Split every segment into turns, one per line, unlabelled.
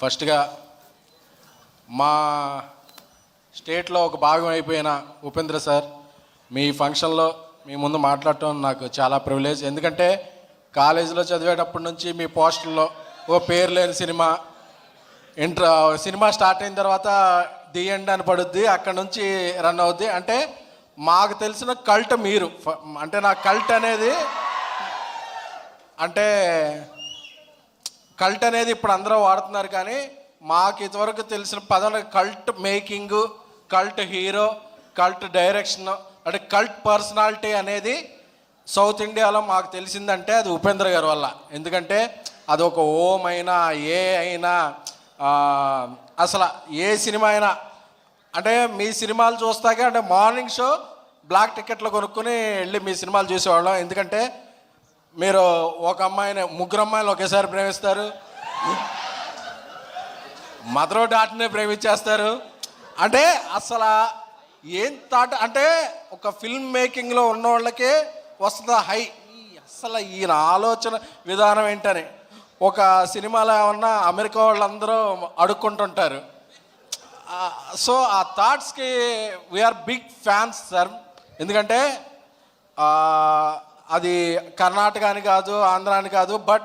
ఫస్ట్గా మా స్టేట్లో ఒక భాగం అయిపోయిన ఉపేంద్ర సార్ మీ ఫంక్షన్లో మీ ముందు మాట్లాడటం నాకు చాలా ప్రివిలేజ్. ఎందుకంటే కాలేజీలో చదివేటప్పటి నుంచి మీ పోస్టర్లో ఓ పేరు లేని సినిమా ఇంటర్ సినిమా స్టార్ట్ అయిన తర్వాత ది ఎండ్ అని పడుద్ది అక్కడ నుంచి రన్ అవుద్ది. అంటే మాకు తెలిసిన కల్ట్ మీరు. అంటే నా కల్ట్ అనేది అంటే కల్ట్ అనేది ఇప్పుడు అందరూ వాడుతున్నారు కానీ మాకు ఇదివరకు తెలిసిన పదం cult making cult hero cult direction అంటే కల్ట్ పర్సనాలిటీ అనేది సౌత్ ఇండియాలో మాకు తెలిసిందంటే అది ఉపేంద్ర గారి వల్ల. ఎందుకంటే అది ఒక ఓం అయినా ఏ అయినా అసలు ఏ సినిమా అయినా అంటే మీ సినిమాలు చూస్తాకే అంటే మార్నింగ్ షో బ్లాక్ టికెట్లు కొనుక్కొని వెళ్ళి మీ సినిమాలు చూసేవాళ్ళం. ఎందుకంటే మీరు ఒక అమ్మాయిని ముగ్గురు అమ్మాయిలు ఒకేసారి ప్రేమిస్తారు? మదరో డాట్నే ప్రేమించేస్తారు? అంటే అసలు ఏం థాట్ అంటే ఒక ఫిల్మ్ మేకింగ్లో ఉన్న వాళ్ళకే వస్తుంది హై. అసలు ఈయన ఆలోచన విధానం ఏంటని. ఒక సినిమాలో ఏమన్నా అమెరికా వాళ్ళందరూ అడుక్కుంటుంటారు. సో ఆ థాట్స్కి వీఆర్ బిగ్ ఫ్యాన్స్ సార్ ఎందుకంటే అది కర్ణాటక అని కాదు ఆంధ్ర అని కాదు బట్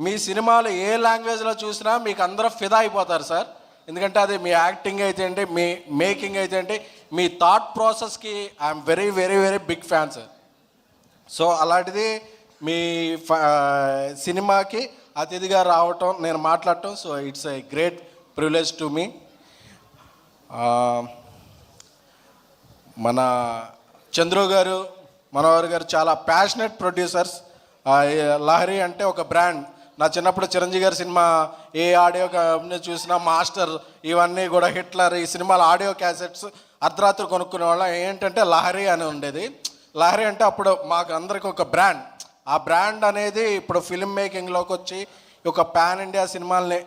మీ సినిమాలు ఏ లాంగ్వేజ్లో చూసినా మీకు అందరూ ఫిదా అయిపోతారు సార్. ఎందుకంటే అది మీ యాక్టింగ్ అయితే ఏంటి మీ మేకింగ్ అయితే ఏంటి మీ thought ప్రాసెస్కి I'm very very very big fan sir. So అలాంటిది మీ ఫ- సినిమాకి అతిథిగా రావటం నేను మాట్లాడటం so it's a great privilege to me. మన చంద్రు గారు మనోహర్ గారు చాలా ప్యాషనెట్ ప్రొడ్యూసర్స్ లహరి అంటే ఒక బ్రాండ్ నా చిన్నప్పుడు చిరంజీవి గారి సినిమా ఏ ఆడియో చూసిన చూసినా మాస్టర్ ఇవన్నీ కూడా హిట్లర్ ఈ సినిమాల ఆడియో క్యాసెట్స్ అర్ధరాత్రి కొనుక్కునే వాళ్ళం. ఏంటంటే లహరి అని ఉండేది. లహరి అంటే అప్పుడు మాకు అందరికి ఒక బ్రాండ్ ఆ బ్రాండ్ అనేది ఇప్పుడు ఫిల్మ్ మేకింగ్లోకి వచ్చి ఒక పాన్ ఇండియా సినిమాల్ని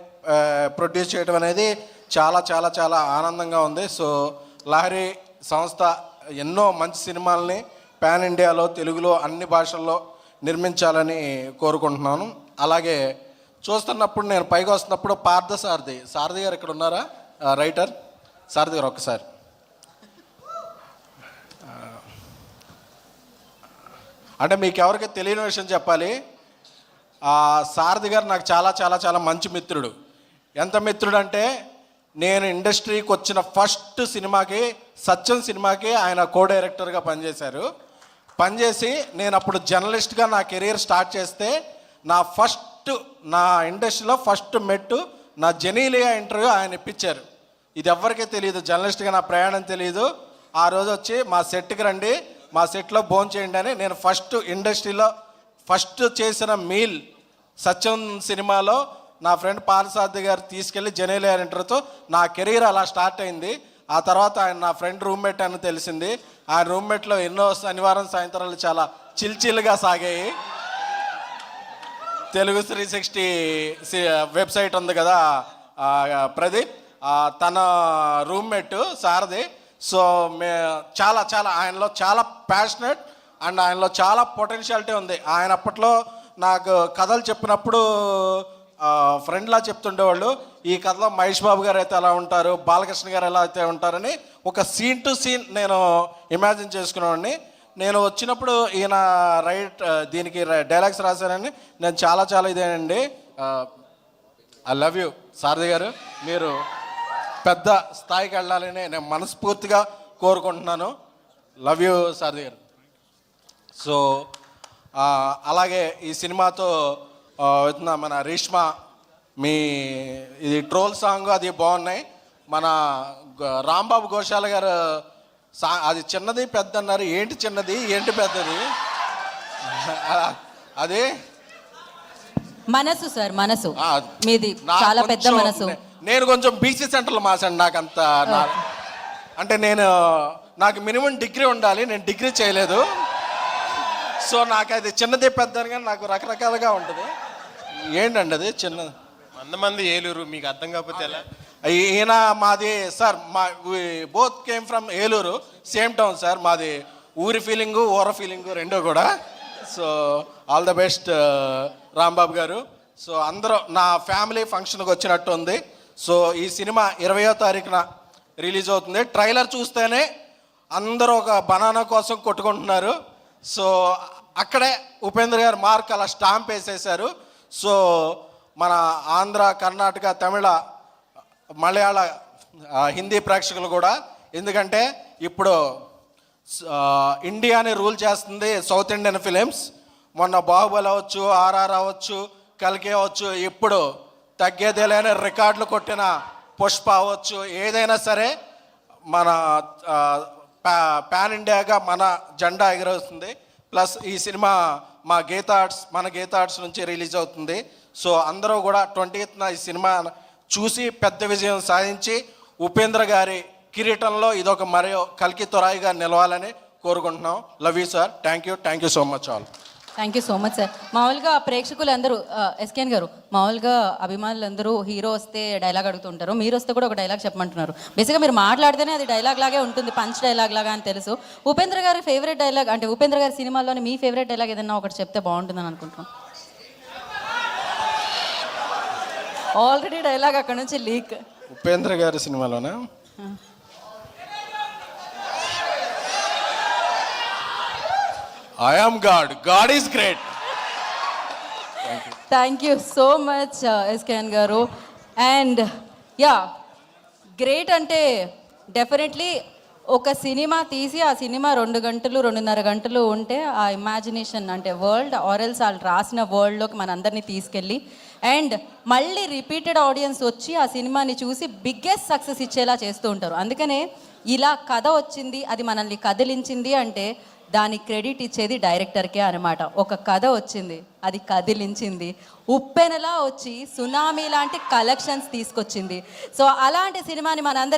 ప్రొడ్యూస్ చేయడం అనేది చాలా చాలా చాలా ఆనందంగా ఉంది. సో లహరి సంస్థ ఎన్నో మంచి సినిమాల్ని పాన్ ఇండియాలో తెలుగులో అన్ని భాషల్లో నిర్మించాలని కోరుకుంటున్నాను. అలాగే చూస్తున్నప్పుడు నేను పైకి వస్తున్నప్పుడు పార్థ సారథి. సారథి గారు ఇక్కడ ఉన్నారా? రైటర్? సారథి గారు ఒక్కసారి. అంటే మీకు ఎవరికి తెలియని విషయం చెప్పాలి. సారథి గారు నాకు చాలా చాలా చాలా మంచి మిత్రుడు. ఎంత మిత్రుడు అంటే నేను ఇండస్ట్రీకి వచ్చిన ఫస్ట్ సినిమాకి సత్యం సినిమాకి ఆయన కో డైరెక్టర్గా పనిచేశారు. పనిచేసి నేను అప్పుడు జర్నలిస్ట్గా నా కెరీర్ స్టార్ట్ చేస్తే నా ఫస్ట్ నా ఇండస్ట్రీలో ఫస్ట్ మెట్టు నా జెనీలియా ఇంటర్వ్యూ ఆయన ఇప్పించారు. ఇది ఎవరికీ తెలియదు జర్నలిస్ట్గా నా ప్రయాణం తెలియదు. ఆ రోజు వచ్చి మా సెట్కి రండి మా సెట్లో భోజనం చేయండి అని నేను ఫస్ట్ ఇండస్ట్రీలో ఫస్ట్ చేసిన మీల్ సత్యం సినిమాలో నా ఫ్రెండ్ పాలసాద్ది గారు తీసుకెళ్ళి జనేలియా ఇంటర్తో నా కెరీర్ అలా స్టార్ట్ అయింది. ఆ తర్వాత ఆయన నా ఫ్రెండ్ రూమ్మేట్ అని తెలిసింది. ఆ రూమ్మేట్లో ఎన్నో శనివారం సాయంత్రాలు చాలా చిల్చిల్గా సాగాయి. తెలుగు త్రీ సిక్స్టీ వెబ్సైట్ ఉంది కదా ప్రదీప్. తన రూమ్మేట్ సారథి సో మే చాలా చాలా ఆయనలో చాలా ప్యాషనెట్ అండ్ ఆయనలో చాలా పొటెన్షియాలిటీ ఉంది. ఆయన అప్పట్లో నాకు కథలు చెప్పినప్పుడు ఫ్రెండ్లా చెప్తుండేవాళ్ళు ఈ కథలో మహేష్ బాబు గారు అయితే ఎలా ఉంటారు? బాలకృష్ణ గారు ఎలా అయితే ఉంటారని ఒక సీన్ టు సీన్ నేను ఇమాజిన్ చేసుకునేవాడిని. నేను వచ్చినప్పుడు ఈయన రైట్ దీనికి డైలాగ్స్ రాశానని నేను చాలా చాలా ఇదేనండి. ఐ లవ్ యూ సారథి గారు. మీరు పెద్ద స్థాయికి వెళ్ళాలని నేను మనస్ఫూర్తిగా కోరుకుంటున్నాను. లవ్ యూ సారథి గారు. సో అలాగే ఈ సినిమాతో వచ్చిన మన రేష్మా మీ ఇది ట్రోల్ సాంగ్ అది బాగున్నాయి. మన రాంబాబు ఘోషాల గారు సా అది చిన్నది పెద్ద అన్నారు ఏంటి చిన్నది? ఏంటి పెద్దది? అది?
మనసు సార్ మనసు. మీది చాలా పెద్ద మనసు.
నేను కొంచెం బీసీ సెంటర్లో మాసాను నాకు అంత అంటే నేను నాకు మినిమం డిగ్రీ ఉండాలి నేను డిగ్రీ చేయలేదు. సో నాకు అది చిన్నది పెద్దది కానీ నాకు రకరకాలుగా ఉంటుంది. ఏంటండి అది చిన్న
మందమంది ఏలూరు మీకు అర్థం కాకపోతే ఎలా?
ఈయన మాది సార్ మా both came from Eluru same town sir. మాది ఊరి ఫీలింగు ఊర ఫీలింగు రెండూ కూడా. So all the best Rambabu garu. So అందరూ నా ఫ్యామిలీ ఫంక్షన్కి వచ్చినట్టు ఉంది. సో ఈ సినిమా ఇరవయో తారీఖున రిలీజ్ అవుతుంది. ట్రైలర్ చూస్తేనే అందరూ ఒక బనానా కోసం కొట్టుకుంటున్నారు. సో అక్కడే ఉపేంద్ర గారు మార్క్ అలా స్టాంప్ వేసేశారు. సో మన ఆంధ్ర కర్ణాటక తమిళ మలయాళ హిందీ ప్రేక్షకులు కూడా ఎందుకంటే ఇప్పుడు ఇండియాని రూల్ చేస్తుంది సౌత్ ఇండియన్ ఫిలిమ్స్. మొన్న బాహుబలి అవ్వచ్చు ఆర్ఆర్ అవ్వచ్చు కలికే అవ్వచ్చు ఇప్పుడు తగ్గేదే లేని రికార్డులు కొట్టిన పుష్ప అవ్వచ్చు ఏదైనా సరే మన ప్యాన్ ఇండియాగా మన జెండా ఎగురవుతుంది ప్లస్ ఈ సినిమా మా గీతా ఆర్ట్స్ మన గీతా ఆర్ట్స్ నుంచి రిలీజ్ అవుతుంది. సో అందరూ కూడా ట్వంటీ ఈ సినిమా చూసి పెద్ద విజయం సాధించి ఉపేంద్ర గారి కిరీటంలో ఇదొక మరియు కల్కి తొరాయిగా నిలవాలని కోరుకుంటున్నాం. Love you sir thank you thank you so much all
thank you so much sir మామూలుగా ప్రేక్షకులందరూ ఎస్కేన్ గారు మామూలుగా అభిమానులందరూ హీరో వస్తే డైలాగ్ అడుగుతుంటారు. మీరు వస్తే కూడా ఒక డైలాగ్ చెప్పమంటున్నారు. బేసిక్గా మీరు మాట్లాడితేనే అది డైలాగ్ లాగే ఉంటుంది పంచ్ డైలాగ్ లాగా అని తెలుసు. ఉపేంద్ర గారి ఫేవరెట్ డైలాగ్ అంటే ఉపేంద్ర గారి సినిమాలోని మీ ఫేవరెట్ డైలాగ్ ఏదైనా ఒకటి చెప్తే బాగుంటుందని అనుకుంటున్నాను ఆల్రెడీ డైలాగ్ అక్కడ నుంచి లీక్.
ఉపేంద్ర గారి సినిమాలోనే? I am god god is great
thank you so much SKN garu. And ya great అంటే డెఫినెట్లీ ఒక సినిమా తీసి ఆ సినిమా రెండు గంటలు రెండున్నర గంటలు ఉంటే ఆ ఇమాజినేషన్ అంటే వరల్డ్ ఆరెల్స్ వాళ్ళు రాసిన వరల్డ్లోకి మనందరినీ తీసుకెళ్ళి. అండ్ మళ్ళీ రిపీటెడ్ ఆడియన్స్ వచ్చి ఆ సినిమాని చూసి బిగ్గెస్ట్ సక్సెస్ ఇచ్చేలా చేస్తూ ఉంటారు. అందుకనే ఇలా కథ వచ్చింది అది మనల్ని కదిలించింది అంటే దానికి క్రెడిట్ ఇచ్చేది డైరెక్టర్కే అనమాట ఒక కథ వచ్చింది అది కదిలించింది. ఉప్పెనలా వచ్చి సునామీ లాంటి కలెక్షన్స్ తీసుకొచ్చింది. సో అలాంటి సినిమాని మనందరికీ